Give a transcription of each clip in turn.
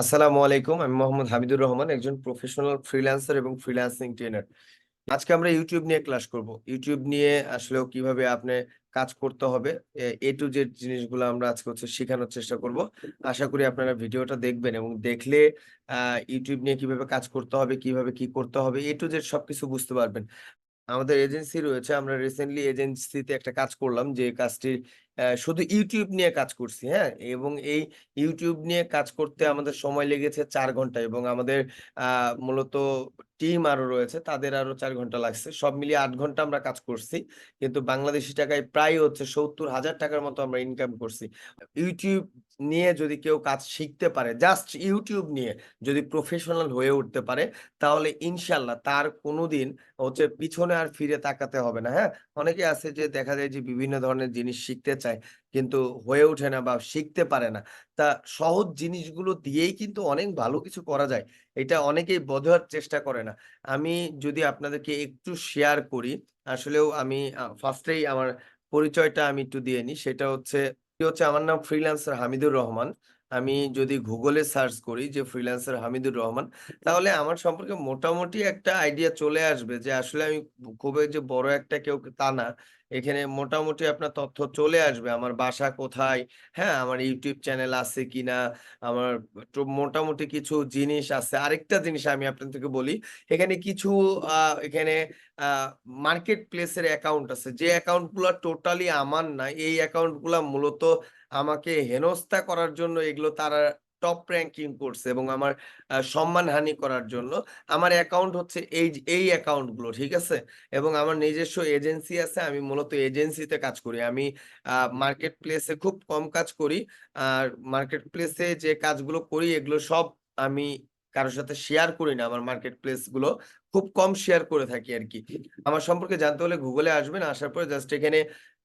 আসসালামু আলাইকুম, আমি মোহাম্মদ হামিদুর রহমান, একজন প্রফেশনাল ফ্রিল্যান্সার এবং ফ্রিল্যান্সিং ট্রেনার আজকে আমরা ইউটিউব নিয়ে ক্লাস করব। ইউটিউব নিয়ে আসলেও কীভাবে আপনি কাজ করতে হবে, এ টু জেড জিনিসগুলো আমরা আজকে হচ্ছে শেখানোর চেষ্টা করব। আশা করি আপনারা ভিডিওটা দেখবেন এবং দেখলে ইউটিউব নিয়ে কীভাবে কাজ করতে হবে, কীভাবে কি করতে হবে এ টু জেড সবকিছু বুঝতে পারবেন। আমাদের এজেন্সি রয়েছে, আমরা রিসেন্টলি এজেন্সিতে একটা কাজ করলাম, যে কাজটি শুধু ইউটিউব নিয়ে কাজ করছি হ্যাঁ? এবং এই ইউটিউব নিয়ে কাজ করতে আমাদের সময় লেগেছে চার ঘণ্টা এবং আমাদের মূলত টিম আরও রয়েছে, তাদের আরও চার ঘণ্টা লাগছে। সব মিলিয়ে আট ঘণ্টা আমরা কাজ করছি, কিন্তু বাংলাদেশি টাকায় প্রায় হচ্ছে সত্তর হাজার টাকার মতো আমরা ইনকাম করছি। ইউটিউব নিয়ে যদি কেউ কাজ শিখতে পারে জাস্ট ইউটিউব নিয়ে যদি প্রফেশনাল হয়ে উঠতে পারে, তাহলে ইনশাল্লাহ তার কোনোদিন হচ্ছে পিছনে আর ফিরে তাকাতে হবে না হ্যাঁ? অনেকে আছে যে দেখা যায় যে বিভিন্ন ধরনের জিনিস শিখতে চায়। কিন্তু হয়ে ওঠে না বা শিখতে পারে না। তা সহজ জিনিসগুলো দিয়েই কিন্তু অনেক ভালো কিছু করা যায়। এটা অনেকেই বোঝার চেষ্টা করে না। আমি যদি আপনাদেরকে একটু শেয়ার করি, আসলেও আমি ফার্স্টেই আমার পরিচয়টা আমি একটু দিয়ে নিই। সেটা হচ্ছে হচ্ছে আমার নাম ফ্রিল্যান্সার হামিদুর রহমান। আমি যদি গুগলে সার্চ করি যে ফ্রিল্যান্সার হামিদুর রহমান, তাহলে আমার সম্পর্কে মোটামুটি একটা আইডিয়া চলে আসবে যে আসলে আমি খুবই যে বড় একটা কেউ তা না। এখানে মোটামুটি আপনার তথ্য চলে আসবে। আমার বাসা কোথায়? হ্যাঁ আমার ইউটিউব চ্যানেল আছে কিনা? আমার মোটামুটি কিছু জিনিস আছে। আরেকটা জিনিস আমি আপনাদেরকে বলি, এখানে কিছু এখানে মার্কেট প্লেসের অ্যাকাউন্ট আছে। যে অ্যাকাউন্টগুলো টোটালি আমার না এই অ্যাকাউন্টগুলো মূলত আমাকে হেনস্থা করার জন্য এগুলো তারা টপ র্যাঙ্কিং করছে এবং আমার সম্মানহানি করার জন্য আমার অ্যাকাউন্ট হচ্ছে এই এই অ্যাকাউন্টগুলো ঠিক আছে? এবং আমার নিজস্ব এজেন্সি আছে, আমি মূলত এজেন্সিতে কাজ করি। আমি মার্কেট প্লেসে খুব কম কাজ করি। আর মার্কেট প্লেসে যে কাজগুলো করি, এগুলো সব আমি কারোর সাথে শেয়ার করি না। আমার মার্কেট প্লেসগুলো খুব কম শেয়ার করে থাকি আর কি। আমার সম্পর্কে জানতে হলে গুগলে আসবেন। আসার পরে জাস্ট এখানে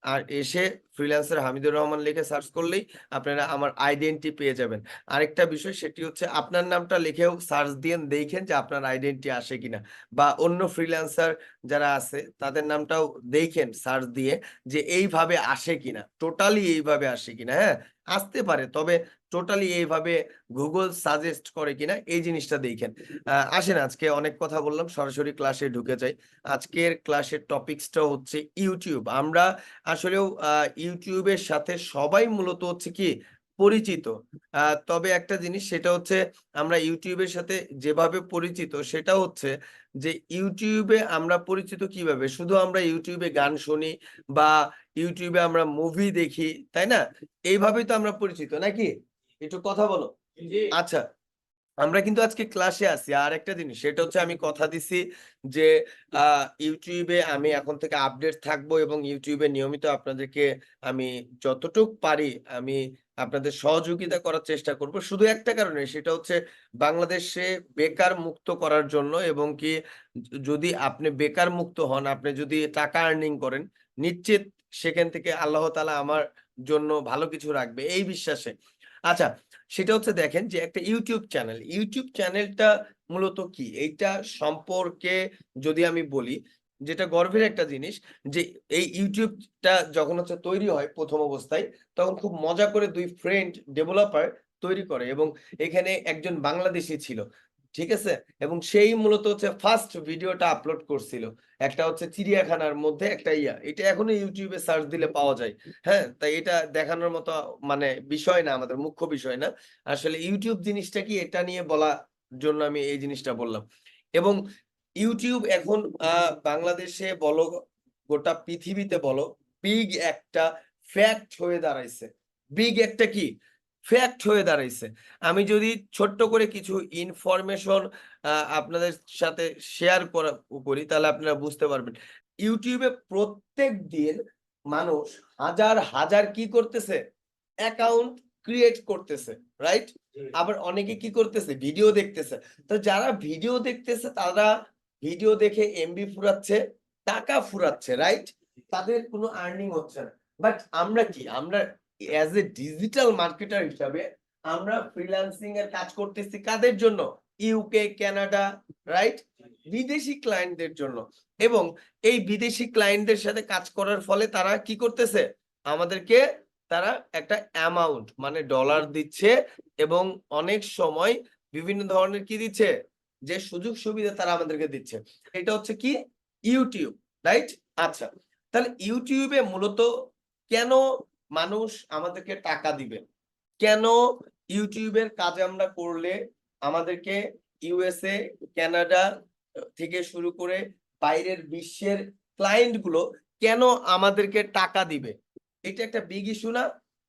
আর এসে ফ্রিল্যান্সার হামিদুর রহমান লিখে সার্চ করলেই আপনারা আমার আইডেন্টি পেয়ে যাবেন। আরেকটা বিষয় সেটি হচ্ছে আপনার নামটা লিখেও সার্চ দিয়ে দেখেন যে আপনার আইডেন্টি আসে কিনা বা অন্য ফ্রিল্যান্সার যারা আছে তাদের নামটাও দেখেন সার্চ দিয়ে যে এইভাবে আসে কিনা টোটালি এইভাবে আসে কিনা হ্যাঁ? আসতে পারে, তবে টোটালি এইভাবে গুগল সাজেস্ট করে কিনা, এই জিনিসটা দেখেন। আসেন, আজকে অনেক কথা বললাম, সরাসরি ক্লাসে ঢুকে যাই। আজকের ক্লাসের টপিকসটা হচ্ছে ইউটিউব আমরা আসলেও ইউটিউবের সাথে সবাই মূলত হচ্ছে কি পরিচিত। তবে একটা জিনিস সেটা হচ্ছে আমরা ইউটিউবের সাথে যেভাবে পরিচিত, সেটা হচ্ছে যে ইউটিউবে আমরা পরিচিত কীভাবে? শুধু আমরা ইউটিউবে গান শুনি বা ইউটিউবে আমরা মুভি দেখি, তাই না? এইভাবেই তো আমরা পরিচিত, নাকি? একটু কথা বলো। আচ্ছা আমরা কিন্তু আজকে ক্লাসে আছি। আর একটা জিনিস সেটা হচ্ছে আমি কথা দিছি যে ইউটিউবে আমি এখন থেকে আপডেট থাকব এবং ইউটিউবে নিয়মিত আপনাদেরকে আমি যতটুক পারি আমি আপনাদের সহযোগিতা করার চেষ্টা করব। শুধু একটা কারণে সেটা হচ্ছে বাংলাদেশে বেকার মুক্ত করার জন্য এবং কি যদি আপনি বেকার মুক্ত হন আপনি যদি টাকা আর্নিং করেন নিশ্চিত সেখান থেকে আল্লাহ তাআলা আমার জন্য ভালো কিছু রাখবে। এই বিশ্বাসে আচ্ছা সেটা হচ্ছে দেখেন যে একটা ইউটিউব চ্যানেল ইউটিউব চ্যানেলটা মূলত কি? এইটা সম্পর্কে যদি আমি বলি, যেটা গর্বের একটা জিনিস যে এই ইউটিউবটা যখন হচ্ছে তৈরি হয় প্রথম অবস্থায়, তখন খুব মজা করে দুই ফ্রেন্ড ডেভেলপার তৈরি করে এবং এখানে একজন বাংলাদেশি ছিল। ঠিক আছে? এবং সেই মূলত হচ্ছে ফার্স্ট ভিডিওটা আপলোড করছিল। একটা হচ্ছে চিড়িয়াখানার মধ্যে একটা ইয়া। এটা এখনও ইউটিউবে সার্চ দিলে পাওয়া যায়। হ্যাঁ? তাই এটা দেখানোর মতো মানে বিষয় না, আমাদের মুখ্য বিষয় না। আসলে ইউটিউব জিনিসটা কি? এটা নিয়ে বলার জন্য আমি এই জিনিসটা বললাম। এবং ইউটিউব এখন বাংলাদেশে বলো, গোটা পৃথিবীতে বলো বিগ একটা ফ্যাক্ট হয়ে দাঁড়াইছে। বিগ একটা কি? ফ্যাক্ট হয়ে দাঁড়াইছে। আমি যদি ছোট্ট করে কিছু ইনফরমেশন আপনাদের সাথে শেয়ার করা করি তাহলে আপনারা বুঝতে পারবেন। ইউটিউবে প্রত্যেক দিন মানুষ হাজার হাজার কি করতেছে? অ্যাকাউন্ট ক্রিয়েট করতেছে রাইট আবার অনেকে কি করতেছে? ভিডিও দেখতেছে। তো যারা ভিডিও দেখতেছে তারা ভিডিও দেখে এমবি ফুরাচ্ছে টাকা ফুরাচ্ছে রাইট তাদের কোনো আর্নিং হচ্ছে না। বাট আমরা কি? আমরা অ্যাজ এ ডিজিটাল মার্কেটার হিসাবে আমরা ফ্রিল্যান্সিং এর কাজ করতেছি কাদের জন্য? ইউকে কানাডা রাইট বিদেশি ক্লায়েন্টদের জন্য। এবং এই বিদেশি ক্লায়েন্টদের সাথে কাজ করার ফলে তারা কি করতেছে? আমাদেরকে তারা একটা অ্যামাউন্ট মানে ডলার দিচ্ছে এবং অনেক সময় বিভিন্ন ধরনের কি দিচ্ছে? যে সুযোগ সুবিধা তারা আমাদেরকে দিচ্ছে। এটা হচ্ছে কি? ইউটিউব রাইট আচ্ছা তাহলে ইউটিউবে মূলত কেন মানুষ আমাদেরকে টাকা দিবে। কেন ইউটিউবের কাজ আমরা করলে আমাদেরকে ইউএসএ কানাডা থেকে শুরু করে বাইরের বিশ্বের ক্লায়েন্টগুলো কেন আমাদেরকে টাকা দিবে? এটা একটা বিগ ইস্যু না?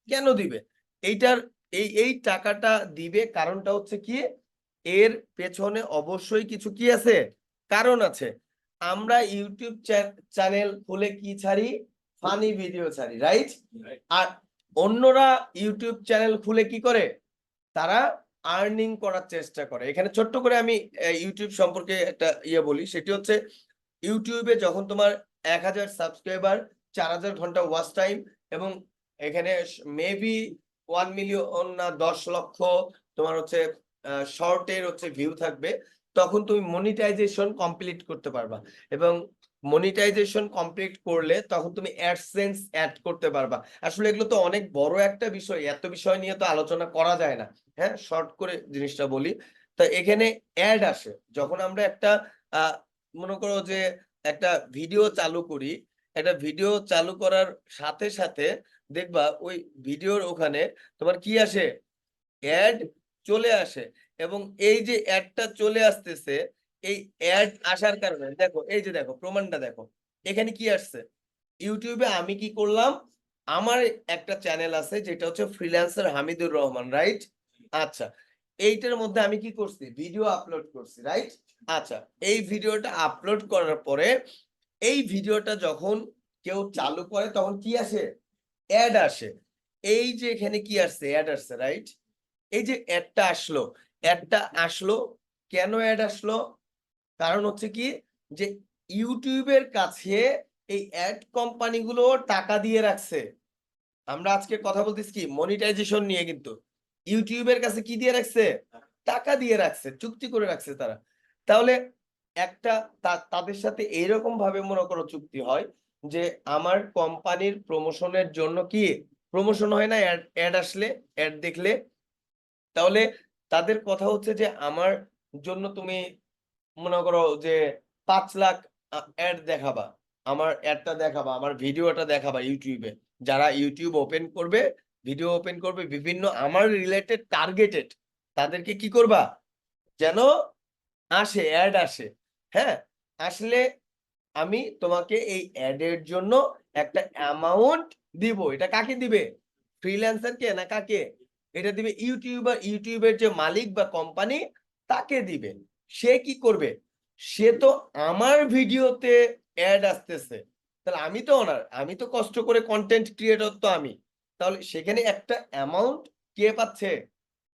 কেন দিবে? এইটার, এই এই টাকাটা দিবে কারণটা হচ্ছে কি? এর পেছনে অবশ্যই কিছু কি আছে? কারণ আছে। আমরা ইউটিউব চ্যানেল খুলে কি ছাড়ি? ফানি ভিডিও ছাড়ি রাইট আর অন্যরা ইউটিউব চ্যানেল খুলে কি করে? তারা আর্নিং করার চেষ্টা করে। এখানে ছোট্ট করে আমি ইউটিউব সম্পর্কে একটা ইয়ে বলি। সেটি হচ্ছে ইউটিউবে যখন তোমার এক হাজার সাবস্ক্রাইবার চার হাজার ঘণ্টা ওয়াচ টাইম এবং এখানে মেবি ওয়ান মিলিয়ন না দশ লক্ষ তোমার হচ্ছে শর্টের হচ্ছে ভিউ থাকবে তখন তুমি মনিটাইজেশন কমপ্লিট করতে পারবা। এবং মনিটাইজেশন কমপ্লিট করলে তখন তুমি অ্যাডসেন্স অ্যাড করতে পারবা। আসলে এগুলো তো অনেক বড় একটা বিষয়, এত বিষয় নিয়ে তো আলোচনা করা যায় না। হ্যাঁ শর্ট করে জিনিসটা বলি। তো এখানে অ্যাড আসে। যখন আমরা একটা মনে করো যে একটা ভিডিও চালু করি, একটা ভিডিও চালু করার সাথে সাথে দেখবা ওই ভিডিওর ওখানে তোমার কি আসে? অ্যাড চলে আসে। এবং এই যে অ্যাডটা চলে আসতেছে এই অ্যাড আসার কারণে, দেখো, এই যে দেখো, প্রমাণটা দেখো, এখানে কি আসছে? ইউটিউবে আমি কি করলাম? আমার একটা চ্যানেল আছে, যেটা হচ্ছে ফ্রিল্যান্সার হামিদুর রহমান রাইট আচ্ছা এইটার মধ্যে আমি কি করছি? ভিডিও আপলোড করছি রাইট আচ্ছা এই ভিডিওটা আপলোড করার পরে, এই ভিডিওটা যখন কেউ চালু করে, তখন কি আসে? অ্যাড আসে। এই যে এখানে কি আসছে? অ্যাড আসছে রাইট এই যে অ্যাডটা আসলো অ্যাডটা আসলো, কেন অ্যাড আসলো? কারণ হচ্ছে কি যে ইউটিউবের কাছে এই অ্যাড কোম্পানিগুলো টাকা দিয়ে রাখছে। আমরা আজকে কথা বলতেছি কি মনিটাইজেশন নিয়ে কিন্তু। ইউটিউবের কাছে কি দিয়ে রাখছে? টাকা দিয়ে রাখছে, চুক্তি করে রাখছে তারা। তাহলে একটা তাদের সাথে এইরকম ভাবে মনে করো চুক্তি হয় যে আমার কোম্পানির প্রমোশনের জন্য কি প্রমোশন হয় না অ্যাড আসলে অ্যাড দেখলে। তাহলে তাদের কথা হচ্ছে যে আমার জন্য তুমি মনে করো যে পাঁচ লাখ অ্যাড দেখাবা, আমার অ্যাডটা দেখাবা, আমার ভিডিওটা দেখাবা ইউটিউবে যারা ইউটিউব ওপেন করবে ভিডিও ওপেন করবে, বিভিন্ন আমার রিলেটেড টার্গেটেড তাদেরকে কি করবা? যেন আসে অ্যাড আসে হ্যাঁ? আসলে আমি তোমাকে এই অ্যাডের জন্য একটা অ্যামাউন্ট দিব। এটা কাকে দিবে? ফ্রিল্যান্সারকে না কাকে? এটা দিবে ইউটিউবার, ইউটিউবের যে মালিক বা কোম্পানি তাকে দিবে। সে কি করবে? সে তো আমার ভিডিওতে অ্যাড আসতেছে। তাহলে আমি তো ওনার আমি তো কষ্ট করে কন্টেন্ট ক্রিয়েটর তো আমি। তাহলে সেখানে একটা অ্যামাউন্ট কে পাচ্ছে?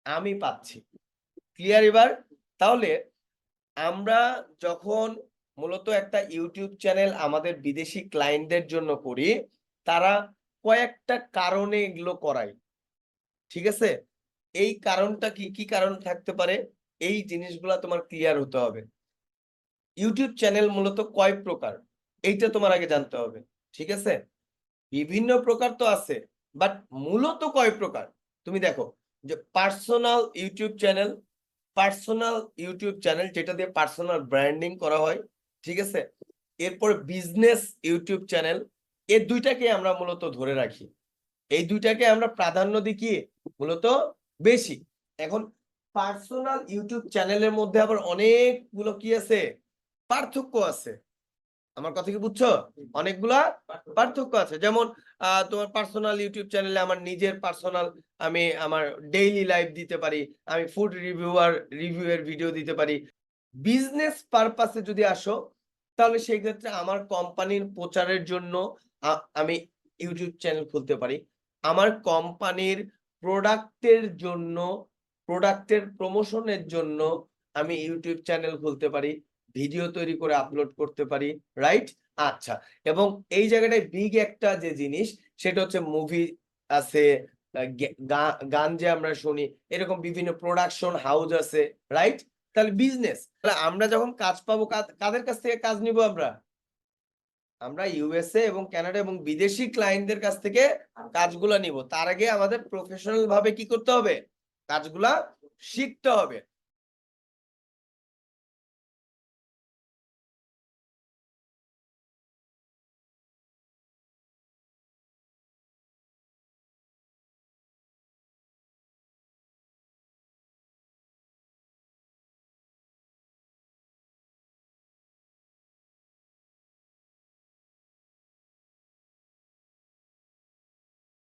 আমি পাচ্ছি। ক্লিয়ার এবার? তাহলে আমরা যখন মূলত একটা ইউটিউব চ্যানেল আমাদের বিদেশি ক্লায়েন্টদের জন্য করি, তারা কয়েকটা কারণে এগুলো করায়। ঠিক আছে? এই কারণটা কি কি কারণ থাকতে পারে? এই জিনিসগুলা তোমার ক্লিয়ার হতে হবে। ইউটিউব চ্যানেল মূলত কয় প্রকার? এইটা তোমার আগে জানতে হবে, ঠিক আছে? বিভিন্ন প্রকার তো আছে বাট মূলত কয় প্রকার? তুমি দেখো, যে personal YouTube channel personal YouTube channel যেটা দিয়ে পার্সোনাল ব্র্যান্ডিং করা হয়, ঠিক আছে? এরপর বিজনেস ইউটিউব চ্যানেল এই দুইটাকে আমরা মূলত ধরে রাখি। এই দুইটাকে আমরা প্রাধান্য দিই কি? মূলত বেশি। এখন পার্সোনাল ইউটিউব চ্যানেলের মধ্যে আবার অনেকগুলো কি আছে? পার্থক্য আছে। আমার কথা কি বুঝছ? অনেকগুলা পার্থক্য আছে। যেমন তোমার পার্সোনাল ইউটিউব চ্যানেলে আমার নিজের পার্সোনাল আমি আমার ডেইলি লাইফ দিতে পারি, আমি ফুড রিভিউয়ার রিভিউ এর ভিডিও দিতে পারি। বিজনেস পারপাসে যদি আসো, তাহলে সেই ক্ষেত্রে আমার কোম্পানির প্রচারের জন্য আমি ইউটিউব চ্যানেল খুলতে পারি। আমার কোম্পানির প্রোডাক্টের জন্য প্রোডাক্টের প্রমোশনের জন্য আমি ইউটিউব চ্যানেল খুলতে পারি ভিডিও তৈরি করে আপলোড করতে পারি রাইট? আচ্ছা এবং এই জায়গাটায় বিগ একটা যে জিনিস সেটা হচ্ছে মুভি আছে গান যে আমরা শুনি এরকম বিভিন্ন প্রোডাকশন হাউস আছে রাইট তাহলে বিজনেস তাহলে আমরা যখন কাজ পাবো কাদের কাছ থেকে কাজ নিব আমরা? আমরা ইউএসএ এবং কানাডা এবং বিদেশি ক্লায়েন্টদের কাছ থেকে কাজগুলো নিব তার আগে আমাদের প্রফেশনাল ভাবে কি করতে হবে? কাজগুলা শিখতে হবে।